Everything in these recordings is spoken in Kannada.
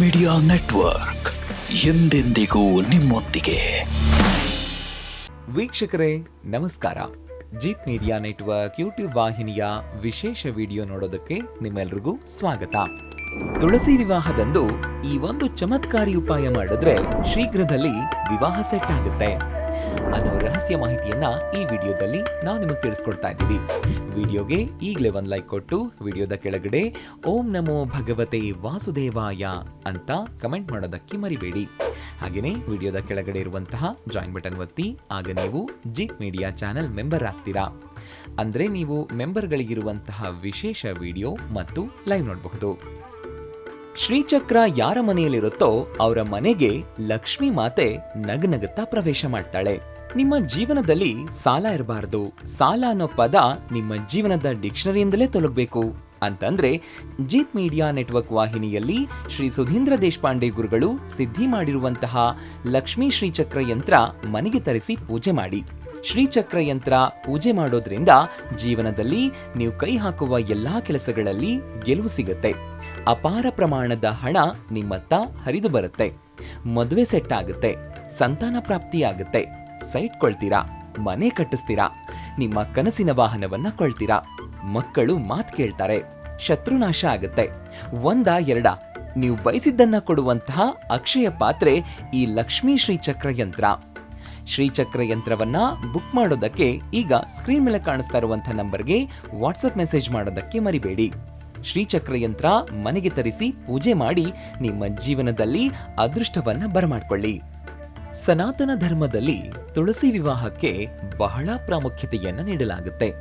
ಮೀಡಿಯಾ ನೆಟ್ವರ್ಕ್ ಎಂದೆಂದಿಗೂ ನಿಮ್ಮೊಂದಿಗೆ. ವೀಕ್ಷಕರೇ, ನಮಸ್ಕಾರ. ಜೀತ್ ಮೀಡಿಯಾ ನೆಟ್ವರ್ಕ್ ಯೂಟ್ಯೂಬ್ ವಾಹಿನಿಯ ವಿಶೇಷ ವಿಡಿಯೋ ನೋಡೋದಕ್ಕೆ ನಿಮ್ಮೆಲ್ರಿಗೂ ಸ್ವಾಗತ. ತುಳಸಿ ವಿವಾಹದಂದು ಈ ಒಂದು ಚಮತ್ಕಾರಿ ಉಪಾಯ ಮಾಡಿದ್ರೆ ಶೀಘ್ರದಲ್ಲಿ ವಿವಾಹ ಸೆಟ್ ಆಗುತ್ತೆ. ಅನ್ನೋ ರಹಸ್ಯ ಮಾಹಿತಿಯನ್ನ ಈ ವಿಡಿಯೋದಲ್ಲಿ ನಾವು ನಿಮಗೆ ತಿಳಿಸ್ಕೊಡ್ತಾ ಇದ್ದೀವಿ ವಿಡಿಯೋಗೆ ಈಗಲೇ ಒಂದು ಲೈಕ್ ಕೊಟ್ಟು ವಿಡಿಯೋದ ಕೆಳಗಡೆ ಓಂ ನಮೋ ಭಗವತೆ ವಾಸುದೇವಾಯ ಅಂತ ಕಮೆಂಟ್ ಮಾಡೋದಕ್ಕೆ ಮರಿಬೇಡಿ. ಹಾಗೆಯೇ ವಿಡಿಯೋದ ಕೆಳಗಡೆ ಇರುವಂತಹ ಜಾಯಿನ್ ಬಟನ್ ಒತ್ತಿ, ಆಗ ನೀವು ಜಿ ಮೀಡಿಯಾ ಚಾನೆಲ್ ಮೆಂಬರ್ ಆಗ್ತೀರಾ. ಅಂದರೆ ನೀವು ಮೆಂಬರ್ಗಳಿಗಿರುವಂತಹ ವಿಶೇಷ ವಿಡಿಯೋ ಮತ್ತು ಲೈವ್ ನೋಡಬಹುದು. ಶ್ರೀಚಕ್ರ ಯಾರ ಮನೆಯಲ್ಲಿರುತ್ತೋ ಅವರ ಮನೆಗೆ ಲಕ್ಷ್ಮೀ ಮಾತೆ ನಗನಗುತ್ತಾ ಪ್ರವೇಶ ಮಾಡ್ತಾಳೆ. ನಿಮ್ಮ ಜೀವನದಲ್ಲಿ ಸಾಲ ಇರಬಾರದು. ಸಾಲ ಅನ್ನೋ ಪದ ನಿಮ್ಮ ಜೀವನದ ಡಿಕ್ಷನರಿಯಿಂದಲೇ ತೊಲಗಬೇಕು. ಅಂತಂದ್ರೆ ಜೀತ್ ಮೀಡಿಯಾ ನೆಟ್ವರ್ಕ್ ವಾಹಿನಿಯಲ್ಲಿ ಶ್ರೀ ಸುಧೀಂದ್ರ ದೇಶಪಾಂಡೆ ಗುರುಗಳು ಸಿದ್ಧಿ ಮಾಡಿರುವಂತಹ ಲಕ್ಷ್ಮೀ ಶ್ರೀಚಕ್ರ ಯಂತ್ರ ಮನೆಗೆ ತರಿಸಿ ಪೂಜೆ ಮಾಡಿ. ಶ್ರೀಚಕ್ರ ಯಂತ್ರ ಪೂಜೆ ಮಾಡೋದ್ರಿಂದ ಜೀವನದಲ್ಲಿ ನೀವು ಕೈ ಹಾಕುವ ಎಲ್ಲಾ ಕೆಲಸಗಳಲ್ಲಿ ಗೆಲುವು ಸಿಗುತ್ತೆ. ಅಪಾರ ಪ್ರಮಾಣದ ಹಣ ನಿಮ್ಮತ್ತ ಹರಿದು ಬರುತ್ತೆ. ಮದುವೆ ಸೆಟ್ ಆಗುತ್ತೆ. ಸಂತಾನ ಪ್ರಾಪ್ತಿ ಆಗುತ್ತೆ. ಸೈಟ್ ಕೊಳ್ತೀರಾ ಮನೆ ಕಟ್ಟಿಸ್ತೀರಾ? ನಿಮ್ಮ ಕನಸಿನ ವಾಹನವನ್ನ ಕೊಳ್ತೀರಾ? ಮಕ್ಕಳು ಮಾತ್ ಕೇಳ್ತಾರೆ, ಶತ್ರುನಾಶ ಆಗುತ್ತೆ. ಒಂದ ಎರಡ, ನೀವು ಬಯಸಿದ್ದನ್ನ ಕೊಡುವಂತಹ ಅಕ್ಷಯ ಪಾತ್ರೆ ಈ ಲಕ್ಷ್ಮೀ ಶ್ರೀಚಕ್ರ ಯಂತ್ರ. ಶ್ರೀಚಕ್ರ ಯಂತ್ರವನ್ನ ಬುಕ್ ಮಾಡೋದಕ್ಕೆ ಈಗ ಸ್ಕ್ರೀನ್ ಮೇಲೆ ಕಾಣಿಸ್ತಾ ಇರುವಂತಹ ನಂಬರ್ಗೆ ವಾಟ್ಸಪ್ ಮೆಸೇಜ್ ಮಾಡೋದಕ್ಕೆ ಮರಿಬೇಡಿ. ಶ್ರೀಚಕ್ರ ಯಂತ್ರ ಮನೆಗೆ ತರಿಸಿ ಪೂಜೆ ಮಾಡಿ ನಿಮ್ಮ ಜೀವನದಲ್ಲಿ ಅದೃಷ್ಟವನ್ನ ಬರಮಾಡ್ಕೊಳ್ಳಿ. ಸನಾತನ ಧರ್ಮದಲ್ಲಿ ತುಳಸಿ ವಿವಾಹಕ್ಕೆ ಬಹಳ ಪ್ರಾಮುಖ್ಯತೆಯನ್ನು ನೀಡಲಾಗುತ್ತೆ.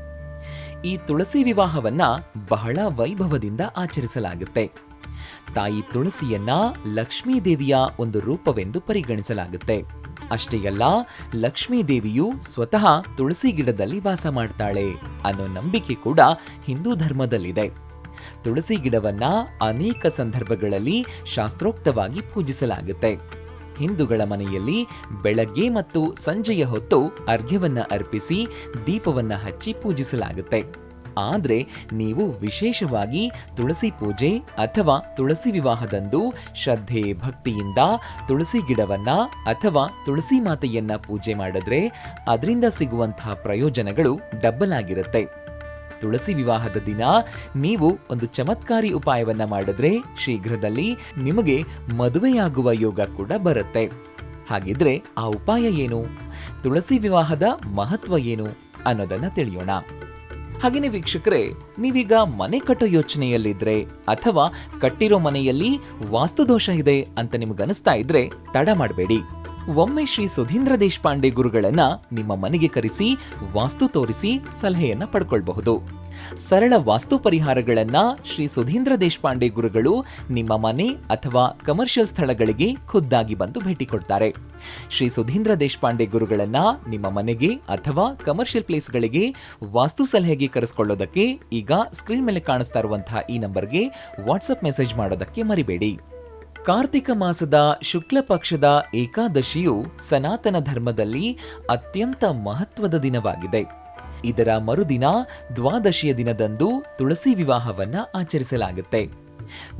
ಈ ತುಳಸಿ ವಿವಾಹವನ್ನ ಬಹಳ ವೈಭವದಿಂದ ಆಚರಿಸಲಾಗುತ್ತೆ. ತಾಯಿ ತುಳಸಿಯನ್ನ ಲಕ್ಷ್ಮೀ ದೇವಿಯ ಒಂದು ರೂಪವೆಂದು ಪರಿಗಣಿಸಲಾಗುತ್ತೆ. ಅಷ್ಟೇ ಅಲ್ಲ, ಲಕ್ಷ್ಮೀ ದೇವಿಯು ಸ್ವತಃ ತುಳಸಿ ಗಿಡದಲ್ಲಿ ವಾಸ ಮಾಡ್ತಾಳೆ ಅನ್ನೋ ನಂಬಿಕೆ ಕೂಡ ಹಿಂದೂ ಧರ್ಮದಲ್ಲಿದೆ. ತುಳಸಿ ಗಿಡವನ್ನ ಅನೇಕ ಸಂದರ್ಭಗಳಲ್ಲಿ ಶಾಸ್ತ್ರೋಕ್ತವಾಗಿ ಪೂಜಿಸಲಾಗುತ್ತೆ. ಹಿಂದೂಗಳ ಮನೆಯಲ್ಲಿ ಬೆಳಗ್ಗೆ ಮತ್ತು ಸಂಜೆಯ ಹೊತ್ತು ಅರ್ಘ್ಯವನ್ನು ಅರ್ಪಿಸಿ ದೀಪವನ್ನ ಹಚ್ಚಿ ಪೂಜಿಸಲಾಗುತ್ತೆ. ಆದರೆ ನೀವು ವಿಶೇಷವಾಗಿ ತುಳಸಿ ಪೂಜೆ ಅಥವಾ ತುಳಸಿ ವಿವಾಹದಂದು ಶ್ರದ್ಧೆ, ಭಕ್ತಿಯಿಂದ ತುಳಸಿ ಗಿಡವನ್ನ ಅಥವಾ ತುಳಸಿ ಮಾತೆಯನ್ನ ಪೂಜೆ ಮಾಡಿದ್ರೆ ಅದರಿಂದ ಸಿಗುವಂತಹ ಪ್ರಯೋಜನಗಳು ಡಬ್ಬಲ್ ಆಗಿರುತ್ತೆ. ತುಳಸಿ ವಿವಾಹದ ದಿನ. ನೀವು ಒಂದು ಚಮತ್ಕಾರಿ ಉಪಾಯವನ್ನ ಮಾಡಿದ್ರೆ ಶೀಘ್ರದಲ್ಲಿ ನಿಮಗೆ ಮದುವೆಯಾಗುವ ಯೋಗ ಕೂಡ ಬರುತ್ತೆ. ಹಾಗಿದ್ರೆ ಆ ಉಪಾಯ ಏನು? ತುಳಸಿ ವಿವಾಹದ ಮಹತ್ವ ಏನು ಅನ್ನೋದನ್ನ ತಿಳಿಯೋಣ. ಹಾಗೇನೆ ವೀಕ್ಷಕರೇ, ನೀವೀಗ ಮನೆ ಕಟ್ಟೋ ಯೋಚನೆಯಲ್ಲಿದ್ರೆ ಅಥವಾ ಕಟ್ಟಿರೋ ಮನೆಯಲ್ಲಿ ವಾಸ್ತುದೋಷ ಇದೆ ಅಂತ ನಿಮ್ಗನಿಸ್ತಾ ಇದ್ರೆ ತಡ ಮಾಡಬೇಡಿ. ಒಮ್ಮೆ ಶ್ರೀ ಸುಧೀಂದ್ರ ದೇಶಪಾಂಡೆ ಗುರುಗಳನ್ನ ನಿಮ್ಮ ಮನೆಗೆ ಕರೆಸಿ, ವಾಸ್ತು ತೋರಿಸಿ ಸಲಹೆಯನ್ನ ಪಡ್ಕೊಳ್ಬಹುದು. ಸರಳ ವಾಸ್ತು ಪರಿಹಾರಗಳನ್ನ ಶ್ರೀ ಸುಧೀಂದ್ರ ದೇಶಪಾಂಡೆ ಗುರುಗಳು ನಿಮ್ಮ ಮನೆ ಅಥವಾ ಕಮರ್ಷಿಯಲ್ ಸ್ಥಳಗಳಿಗೆ ಖುದ್ದಾಗಿ ಬಂದು ಭೇಟಿ ಕೊಡ್ತಾರೆ. ಶ್ರೀ ಸುಧೀಂದ್ರ ದೇಶಪಾಂಡೆ ಗುರುಗಳನ್ನ ನಿಮ್ಮ ಮನೆಗೆ ಅಥವಾ ಕಮರ್ಷಿಯಲ್ ಪ್ಲೇಸ್ಗಳಿಗೆ ವಾಸ್ತು ಸಲಹೆಗೆ ಕರೆಸ್ಕೊಳ್ಳೋದಕ್ಕೆ ಈಗ ಸ್ಕ್ರೀನ್ ಮೇಲೆ ಕಾಣಿಸ್ತಾ ಇರುವಂತಹ ಈ ನಂಬರ್ಗೆ ವಾಟ್ಸಪ್ ಮೆಸೇಜ್ ಮಾಡೋದಕ್ಕೆ ಮರಿಬೇಡಿ. ಕಾರ್ತಿಕ ಮಾಸದ ಶುಕ್ಲ ಪಕ್ಷದ ಏಕಾದಶಿಯು ಸನಾತನ ಧರ್ಮದಲ್ಲಿ ಅತ್ಯಂತ ಮಹತ್ವದ ದಿನವಾಗಿದೆ. ಇದರ ಮರುದಿನ ದ್ವಾದಶಿಯ ದಿನದಂದು ತುಳಸಿ ವಿವಾಹವನ್ನ ಆಚರಿಸಲಾಗುತ್ತೆ.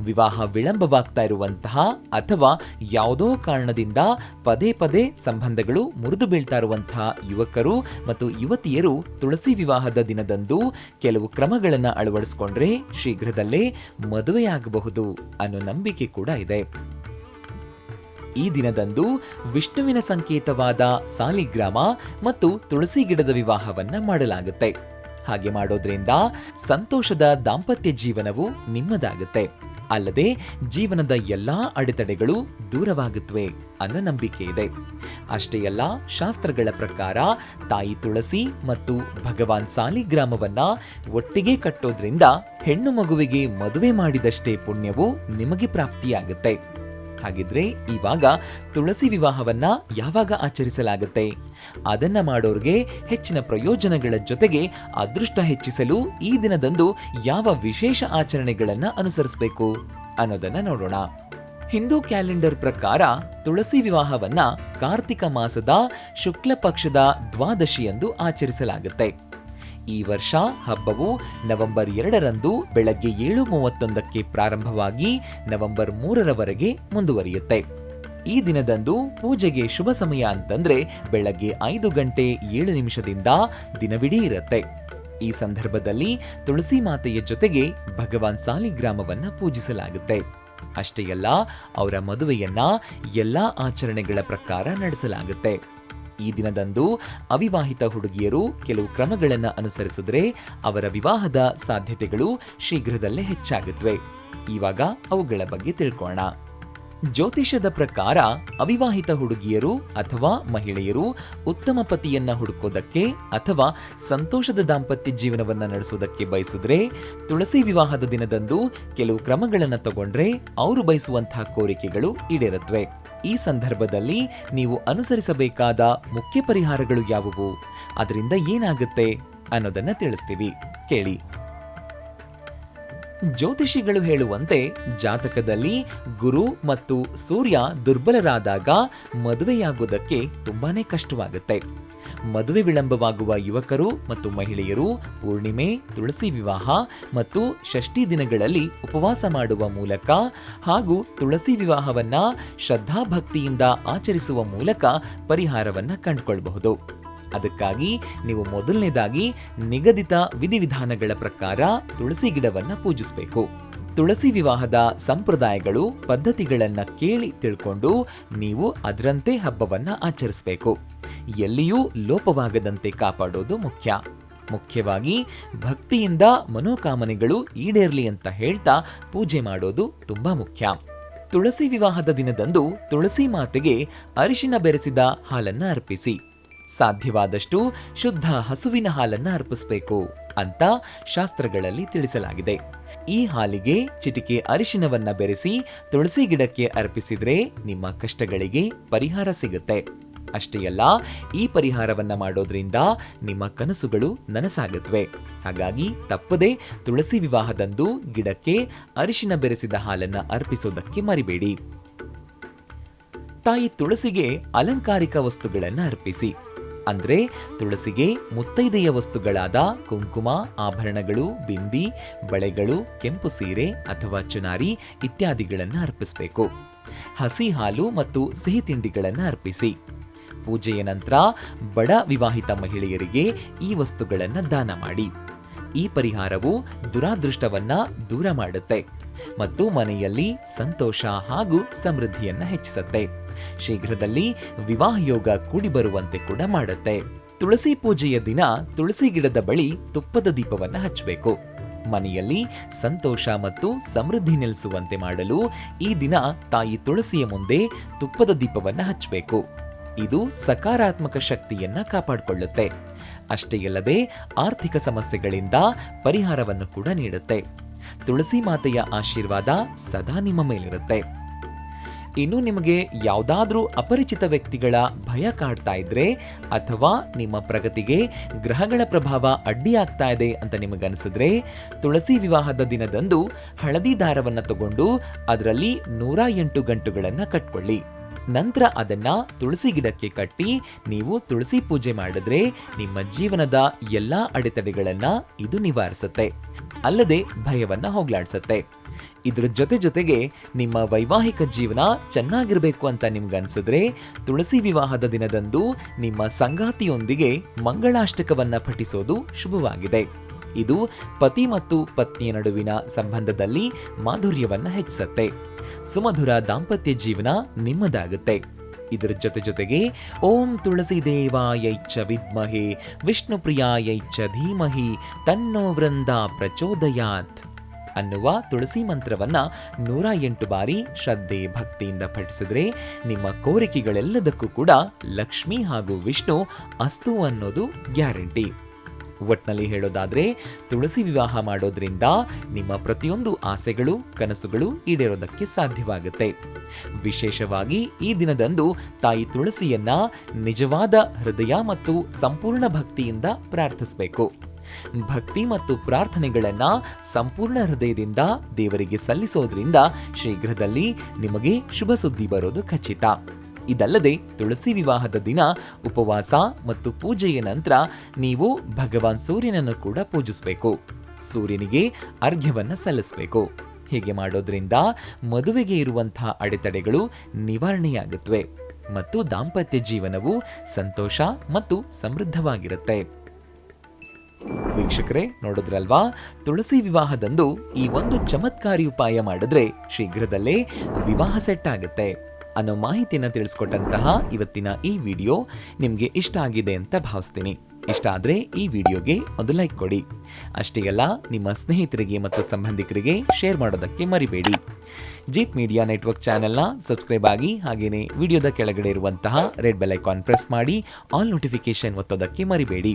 ವಿವಾಹ ವಿಳಂಬವಾಗ್ತಾ ಇರುವಂತಹ ಅಥವಾ ಯಾವುದೋ ಕಾರಣದಿಂದ ಪದೇ ಪದೇ ಸಂಬಂಧಗಳು ಮುರಿದು ಬೀಳ್ತಾ ಇರುವಂತಹ ಯುವಕರು ಮತ್ತು ಯುವತಿಯರು ತುಳಸಿ ವಿವಾಹದ ದಿನದಂದು ಕೆಲವು ಕ್ರಮಗಳನ್ನು ಅಳವಡಿಸಿಕೊಂಡ್ರೆ ಶೀಘ್ರದಲ್ಲೇ ಮದುವೆಯಾಗಬಹುದು ಅನ್ನೋ ನಂಬಿಕೆ ಕೂಡ ಇದೆ. ಈ ದಿನದಂದು ವಿಷ್ಣುವಿನ ಸಂಕೇತವಾದ ಸಾಲಿಗ್ರಾಮ ಮತ್ತು ತುಳಸಿ ಗಿಡದ ವಿವಾಹವನ್ನ ಮಾಡಲಾಗುತ್ತೆ. ಹಾಗೆ ಮಾಡೋದ್ರಿಂದ ಸಂತೋಷದ ದಾಂಪತ್ಯ ಜೀವನವು ನಿಮ್ಮದಾಗುತ್ತೆ. ಅಲ್ಲದೆ ಜೀವನದ ಎಲ್ಲಾ ಅಡೆತಡೆಗಳು ದೂರವಾಗುತ್ತವೆ ಅನ್ನೋ ನಂಬಿಕೆ ಇದೆ. ಅಷ್ಟೇ ಅಲ್ಲ, ಶಾಸ್ತ್ರಗಳ ಪ್ರಕಾರ ತಾಯಿ ತುಳಸಿ ಮತ್ತು ಭಗವಾನ್ ಸಾಲಿಗ್ರಾಮವನ್ನ ಒಟ್ಟಿಗೆ ಕಟ್ಟೋದ್ರಿಂದ ಹೆಣ್ಣು ಮಗುವಿಗೆ ಮದುವೆ ಮಾಡಿದಷ್ಟೇ ಪುಣ್ಯವು ನಿಮಗೆ ಪ್ರಾಪ್ತಿಯಾಗುತ್ತೆ. ಹಾಗಿದ್ರೆ ಇವಾಗ ತುಳಸಿ ವಿವಾಹವನ್ನ ಯಾವಾಗ ಆಚರಿಸಲಾಗುತ್ತೆ? ಅದನ್ನ ಮಾಡೋರ್ಗೆ ಹೆಚ್ಚಿನ ಪ್ರಯೋಜನಗಳ ಜೊತೆಗೆ ಅದೃಷ್ಟ ಹೆಚ್ಚಿಸಲು ಈ ದಿನದಂದು ಯಾವ ವಿಶೇಷ ಆಚರಣೆಗಳನ್ನ ಅನುಸರಿಸಬೇಕು ಅನ್ನೋದನ್ನ ನೋಡೋಣ. ಹಿಂದೂ ಕ್ಯಾಲೆಂಡರ್ ಪ್ರಕಾರ ತುಳಸಿ ವಿವಾಹವನ್ನ ಕಾರ್ತಿಕ ಮಾಸದ ಶುಕ್ಲ ಪಕ್ಷದ ದ್ವಾದಶಿಯಂದು ಆಚರಿಸಲಾಗುತ್ತೆ. ಈ ವರ್ಷ ಹಬ್ಬವು ನವೆಂಬರ್ ಎರಡರಂದು ಬೆಳಗ್ಗೆ ಏಳು ಮೂವತ್ತೊಂದಕ್ಕೆ ಪ್ರಾರಂಭವಾಗಿ ನವೆಂಬರ್ ಮೂರರವರೆಗೆ ಮುಂದುವರಿಯುತ್ತೆ. ಈ ದಿನದಂದು ಪೂಜೆಗೆ ಶುಭ ಸಮಯ ಅಂತಂದ್ರೆ ಬೆಳಗ್ಗೆ ಐದು ಗಂಟೆ ಏಳು ನಿಮಿಷದಿಂದ ದಿನವಿಡೀ ಇರುತ್ತೆ. ಈ ಸಂದರ್ಭದಲ್ಲಿ ತುಳಸಿ ಮಾತೆಯ ಜೊತೆಗೆ ಭಗವಾನ್ ಸಾಲಿಗ್ರಾಮವನ್ನು ಪೂಜಿಸಲಾಗುತ್ತೆ. ಅಷ್ಟೇ ಅಲ್ಲ, ಅವರ ಮದುವೆಯನ್ನ ಎಲ್ಲಾ ಆಚರಣೆಗಳ ಪ್ರಕಾರ ನಡೆಸಲಾಗುತ್ತೆ. ಈ ದಿನದಂದು ಅವಿವಾಹಿತ ಹುಡುಗಿಯರು ಕೆಲವು ಕ್ರಮಗಳನ್ನು ಅನುಸರಿಸಿದರೆ ಅವರ ವಿವಾಹದ ಸಾಧ್ಯತೆಗಳು ಶೀಘ್ರದಲ್ಲೇ ಹೆಚ್ಚಾಗುತ್ತವೆ. ಇವಾಗ ಅವುಗಳ ಬಗ್ಗೆ ತಿಳ್ಕೋಣ ಜ್ಯೋತಿಷ್ಯದ ಪ್ರಕಾರ ಅವಿವಾಹಿತ ಹುಡುಗಿಯರು ಅಥವಾ ಮಹಿಳೆಯರು ಉತ್ತಮ ಪತಿಯನ್ನ ಹುಡುಕೋದಕ್ಕೆ ಅಥವಾ ಸಂತೋಷದ ದಾಂಪತ್ಯ ಜೀವನವನ್ನ ನಡೆಸೋದಕ್ಕೆ ಬಯಸಿದ್ರೆ ತುಳಸಿ ವಿವಾಹದ ದಿನದಂದು ಕೆಲವು ಕ್ರಮಗಳನ್ನು ತಗೊಂಡ್ರೆ ಅವರು ಬಯಸುವಂತಹ ಕೋರಿಕೆಗಳು ಈಡೇರುತ್ತವೆ. ಈ ಸಂದರ್ಭದಲ್ಲಿ ನೀವು ಅನುಸರಿಸಬೇಕಾದ ಮುಖ್ಯ ಪರಿಹಾರಗಳು ಯಾವುವು? ಅದರಿಂದ ಏನಾಗುತ್ತೆ ಅನ್ನೋದನ್ನ ತಿಳಿಸ್ತೀವಿ. ಕೇಳಿ. ಜ್ಯೋತಿಷಿಗಳು ಹೇಳುವಂತೆ ಜಾತಕದಲ್ಲಿ ಗುರು ಮತ್ತು ಸೂರ್ಯ ದುರ್ಬಲರಾದಾಗ ಮದುವೆಯಾಗೋದಕ್ಕೆ ತುಂಬಾನೇ ಕಷ್ಟವಾಗುತ್ತೆ. ಮದುವೆ ವಿಳಂಬವಾಗುವ ಯುವಕರು ಮತ್ತು ಮಹಿಳೆಯರು, ಪೂರ್ಣಿಮೆ, ತುಳಸಿ ವಿವಾಹ ಮತ್ತು ಷಷ್ಠಿ ದಿನಗಳಲ್ಲಿ ಉಪವಾಸ ಮಾಡುವ ಮೂಲಕ ಹಾಗೂ ತುಳಸಿ ವಿವಾಹವನ್ನ ಶ್ರದ್ಧಾಭಕ್ತಿಯಿಂದ ಆಚರಿಸುವ ಮೂಲಕ ಪರಿಹಾರವನ್ನ ಕಂಡುಕೊಳ್ಳಬಹುದು ಅದಕ್ಕಾಗಿ ನೀವು ಮೊದಲನೇದಾಗಿ ನಿಗದಿತ ವಿಧಿವಿಧಾನಗಳ ಪ್ರಕಾರ ತುಳಸಿ ಗಿಡವನ್ನ ಪೂಜಿಸಬೇಕು. ತುಳಸಿ ವಿವಾಹದ ಸಂಪ್ರದಾಯಗಳು ಪದ್ಧತಿಗಳನ್ನು ಕೇಳಿ ತಿಳ್ಕೊಂಡು ನೀವು ಅದರಂತೆ ಹಬ್ಬವನ್ನು ಆಚರಿಸಬೇಕು. ಎಲ್ಲಿಯೂ ಲೋಪವಾಗದಂತೆ ಕಾಪಾಡೋದು ಮುಖ್ಯ. ಮುಖ್ಯವಾಗಿ ಭಕ್ತಿಯಿಂದ ಮನೋಕಾಮನೆಗಳು ಈಡೇರ್ಲಿ ಅಂತ ಹೇಳ್ತಾ ಪೂಜೆ ಮಾಡೋದು ತುಂಬ ಮುಖ್ಯ. ತುಳಸಿ ವಿವಾಹದ ದಿನದಂದು ತುಳಸಿ ಮಾತೆಗೆ ಅರಿಶಿನ ಬೆರೆಸಿದ ಹಾಲನ್ನು ಅರ್ಪಿಸಿ. ಸಾಧ್ಯವಾದಷ್ಟು ಶುದ್ಧ ಹಸುವಿನ ಹಾಲನ್ನು ಅರ್ಪಿಸಬೇಕು. ಅಂತ ಶಾಸ್ತ್ರಗಳಲ್ಲಿ ತಿಳಿಸಲಾಗಿದೆ. ಈ ಹಾಲಿಗೆ ಚಿಟಿಕೆ ಅರಿಶಿನವನ್ನ ಬೆರೆಸಿ ತುಳಸಿ ಗಿಡಕ್ಕೆ ಅರ್ಪಿಸಿದ್ರೆ ನಿಮ್ಮ ಕಷ್ಟಗಳಿಗೆ ಪರಿಹಾರ ಸಿಗುತ್ತೆ. ಅಷ್ಟೇ ಅಲ್ಲ, ಈ ಪರಿಹಾರವನ್ನ ಮಾಡೋದ್ರಿಂದ ನಿಮ್ಮ ಕನಸುಗಳು ನನಸಾಗುತ್ತವೆ ಹಾಗಾಗಿ ತಪ್ಪದೆ ತುಳಸಿ ವಿವಾಹದಂದು ಗಿಡಕ್ಕೆ ಅರಿಶಿನ ಬೆರೆಸಿದ ಹಾಲನ್ನ ಅರ್ಪಿಸೋದಕ್ಕೆ ಮರಿಬೇಡಿ. ತಾಯಿ ತುಳಸಿಗೆ ಅಲಂಕಾರಿಕ ವಸ್ತುಗಳನ್ನು ಅರ್ಪಿಸಿ. ಅಂದ್ರೆ ತುಳಸಿಗೆ ಮುತ್ತೈದೆಯ ವಸ್ತುಗಳಾದ ಕುಂಕುಮ, ಆಭರಣಗಳು, ಬಿಂದಿ, ಬಳೆಗಳು, ಕೆಂಪು ಸೀರೆ ಅಥವಾ ಚುನಾರಿ ಇತ್ಯಾದಿಗಳನ್ನು ಅರ್ಪಿಸಬೇಕು. ಹಸಿ ಹಾಲು ಮತ್ತು ಸಿಹಿ ತಿಂಡಿಗಳನ್ನು ಅರ್ಪಿಸಿ. ಪೂಜೆಯ ನಂತರ ಬಡ ವಿವಾಹಿತ ಮಹಿಳೆಯರಿಗೆ ಈ ವಸ್ತುಗಳನ್ನು ದಾನ ಮಾಡಿ. ಈ ಪರಿಹಾರವು ದುರಾದೃಷ್ಟವನ್ನ ದೂರ ಮಾಡುತ್ತೆ ಮತ್ತು ಮನೆಯಲ್ಲಿ ಸಂತೋಷ ಹಾಗೂ ಸಮೃದ್ಧಿಯನ್ನು ಹೆಚ್ಚಿಸುತ್ತೆ. ಶೀಘ್ರದಲ್ಲಿ ವಿವಾಹ ಯೋಗ ಕೂಡಿ ಬರುವಂತೆ ಕೂಡ ಮಾಡುತ್ತೆ. ತುಳಸಿ ಪೂಜೆಯ ದಿನ ತುಳಸಿ ಗಿಡದ ಬಳಿ ತುಪ್ಪದ ದೀಪವನ್ನು ಹಚ್ಚಬೇಕು. ಮನೆಯಲ್ಲಿ ಸಂತೋಷ ಮತ್ತು ಸಮೃದ್ಧಿ ನೆಲೆಸುವಂತೆ ಮಾಡಲು ಈ ದಿನ ತಾಯಿ ತುಳಸಿಯ ಮುಂದೆ ತುಪ್ಪದ ದೀಪವನ್ನು ಹಚ್ಚಬೇಕು. ಇದು ಸಕಾರಾತ್ಮಕ ಶಕ್ತಿಯನ್ನ ಕಾಪಾಡಿಕೊಳ್ಳುತ್ತೆ. ಅಷ್ಟೇ ಅಲ್ಲದೆ ಆರ್ಥಿಕ ಸಮಸ್ಯೆಗಳಿಂದ ಪರಿಹಾರವನ್ನು ಕೂಡ ನೀಡುತ್ತೆ. ತುಳಸಿ ಮಾತೆಯ ಆಶೀರ್ವಾದ ಸದಾ ನಿಮ್ಮ ಮೇಲಿರುತ್ತೆ. ಇನ್ನು ನಿಮಗೆ ಯಾವುದಾದ್ರೂ ಅಪರಿಚಿತ ವ್ಯಕ್ತಿಗಳ ಭಯ ಕಾಡ್ತಾ ಇದ್ರೆ ಅಥವಾ ನಿಮ್ಮ ಪ್ರಗತಿಗೆ ಗ್ರಹಗಳ ಪ್ರಭಾವ ಅಡ್ಡಿಯಾಗ್ತಾ ಇದೆ ಅಂತ ನಿಮಗನಿಸಿದ್ರೆ ತುಳಸಿ ವಿವಾಹದ ದಿನದಂದು ಹಳದಿ ದಾರವನ್ನು ತಗೊಂಡು ಅದರಲ್ಲಿ ನೂರ ಎಂಟು ಗಂಟುಗಳನ್ನು ಕಟ್ಕೊಳ್ಳಿ. ನಂತರ ಅದನ್ನ ತುಳಸಿ ಗಿಡಕ್ಕೆ ಕಟ್ಟಿ ನೀವು ತುಳಸಿ ಪೂಜೆ ಮಾಡಿದ್ರೆ ನಿಮ್ಮ ಜೀವನದ ಎಲ್ಲ ಅಡೆತಡೆಗಳನ್ನು ಇದು ನಿವಾರಿಸುತ್ತೆ. ಅಲ್ಲದೆ ಭಯವನ್ನ ಹೋಗ್ಲಾಡ್ಸತ್ತೆ. ಇದ್ರ ಜೊತೆ ಜೊತೆಗೆ ನಿಮ್ಮ ವೈವಾಹಿಕ ಜೀವನ ಚೆನ್ನಾಗಿರಬೇಕು ಅಂತ ನಿಮ್ಗನ್ಸಿದ್ರೆ ತುಳಸಿ ವಿವಾಹದ ದಿನದಂದು ನಿಮ್ಮ ಸಂಗಾತಿಯೊಂದಿಗೆ ಮಂಗಳಾಷ್ಟಕವನ್ನ ಪಠಿಸೋದು ಶುಭವಾಗಿದೆ. ಇದು ಪತಿ ಮತ್ತು ಪತ್ನಿಯ ನಡುವಿನ ಸಂಬಂಧದಲ್ಲಿ ಮಾಧುರ್ಯವನ್ನ ಹೆಚ್ಚಿಸುತ್ತೆ. ಸುಮಧುರ ದಾಂಪತ್ಯ ಜೀವನ ನಿಮ್ಮದಾಗುತ್ತೆ. ಇದರ ಜೊತೆ ಜೊತೆಗೆ, ಓಂ ತುಳಸಿ ದೇವಾಯೈಚ್ಚ ವಿದ್ಮಹಿ, ವಿಷ್ಣು ಪ್ರಿಯಾಯೈಚ್ಚ ಧೀಮಹಿ, ತನ್ನೋ ವೃಂದ ಪ್ರಚೋದಯಾತ್ ಅನ್ನುವ ತುಳಸಿ ಮಂತ್ರವನ್ನ ನೂರ ಎಂಟು ಬಾರಿ ಶ್ರದ್ಧೆ ಭಕ್ತಿಯಿಂದ ಪಠಿಸಿದ್ರೆ ನಿಮ್ಮ ಕೋರಿಕೆಗಳೆಲ್ಲದಕ್ಕೂ ಕೂಡ ಲಕ್ಷ್ಮಿ ಹಾಗೂ ವಿಷ್ಣು ಅಸ್ತು ಅನ್ನೋದು ಗ್ಯಾರಂಟಿ. ಒಟ್ನಲ್ಲಿ ಹೇಳೋದಾದ್ರೆ, ತುಳಸಿ ವಿವಾಹ ಮಾಡೋದ್ರಿಂದ ನಿಮ್ಮ ಪ್ರತಿಯೊಂದು ಆಸೆಗಳು, ಕನಸುಗಳು ಈಡೇರೋದಕ್ಕೆ ಸಾಧ್ಯವಾಗುತ್ತೆ. ವಿಶೇಷವಾಗಿ ಈ ದಿನದಂದು ತಾಯಿ ತುಳಸಿಯನ್ನ ನಿಜವಾದ ಹೃದಯ ಮತ್ತು ಸಂಪೂರ್ಣ ಭಕ್ತಿಯಿಂದ ಪ್ರಾರ್ಥಿಸಬೇಕು. ಭಕ್ತಿ ಮತ್ತು ಪ್ರಾರ್ಥನೆಗಳನ್ನ ಸಂಪೂರ್ಣ ಹೃದಯದಿಂದ ದೇವರಿಗೆ ಸಲ್ಲಿಸೋದ್ರಿಂದ ಶೀಘ್ರದಲ್ಲಿ ನಿಮಗೆ ಶುಭ ಸುದ್ದಿ ಬರೋದು ಖಚಿತ. ಇದಲ್ಲದೆ ತುಳಸಿ ವಿವಾಹದ ದಿನ, ಉಪವಾಸ ಮತ್ತು ಪೂಜೆಯ ನಂತರ ನೀವು ಭಗವಾನ್ ಸೂರ್ಯನನ್ನು ಕೂಡ ಪೂಜಿಸಬೇಕು. ಸೂರ್ಯನಿಗೆ ಅರ್ಘ್ಯವನ್ನು ಸಲ್ಲಿಸಬೇಕು. ಹೀಗೆ ಮಾಡೋದ್ರಿಂದ ಮದುವೆಗೆ ಇರುವಂತಹ ಅಡೆತಡೆಗಳು ನಿವಾರಣೆಯಾಗುತ್ತವೆ ಮತ್ತು ದಾಂಪತ್ಯ ಜೀವನವು ಸಂತೋಷ ಮತ್ತು ಸಮೃದ್ಧವಾಗಿರುತ್ತೆ. ವೀಕ್ಷಕರೇ, ನೋಡಿದ್ರಲ್ವಾ? ತುಳಸಿ ವಿವಾಹದಂದು ಈ ಒಂದು ಚಮತ್ಕಾರಿ ಉಪಾಯ ಮಾಡಿದ್ರೆ ಶೀಘ್ರದಲ್ಲೇ ವಿವಾಹ ಸೆಟ್ ಆಗುತ್ತೆ ಅನ್ನೋ ಮಾಹಿತಿಯನ್ನು ತಿಳಿಸ್ಕೊಟ್ಟಂತಹ ಇವತ್ತಿನ ಈ ವಿಡಿಯೋ ನಿಮಗೆ ಇಷ್ಟ ಆಗಿದೆ ಅಂತ ಭಾವಿಸ್ತೀನಿ. ಇಷ್ಟ ಆದರೆ ಈ ವಿಡಿಯೋಗೆ ಒಂದು ಲೈಕ್ ಕೊಡಿ. ಅಷ್ಟೇ ಅಲ್ಲ, ನಿಮ್ಮ ಸ್ನೇಹಿತರಿಗೆ ಮತ್ತು ಸಂಬಂಧಿಕರಿಗೆ ಶೇರ್ ಮಾಡೋದಕ್ಕೆ ಮರಿಬೇಡಿ. ಜೀತ್ ಮೀಡಿಯಾ ನೆಟ್ವರ್ಕ್ ಚಾನೆಲ್ನ ಸಬ್ಸ್ಕ್ರೈಬ್ ಆಗಿ ಹಾಗೆಯೇ ವಿಡಿಯೋದ ಕೆಳಗಡೆ ಇರುವಂತಹ ರೆಡ್ ಬೆಲ್ ಐಕಾನ್ ಪ್ರೆಸ್ ಮಾಡಿ, ಆಲ್ ನೋಟಿಫಿಕೇಶನ್ ಒತ್ತೋದಕ್ಕೆ ಮರಿಬೇಡಿ.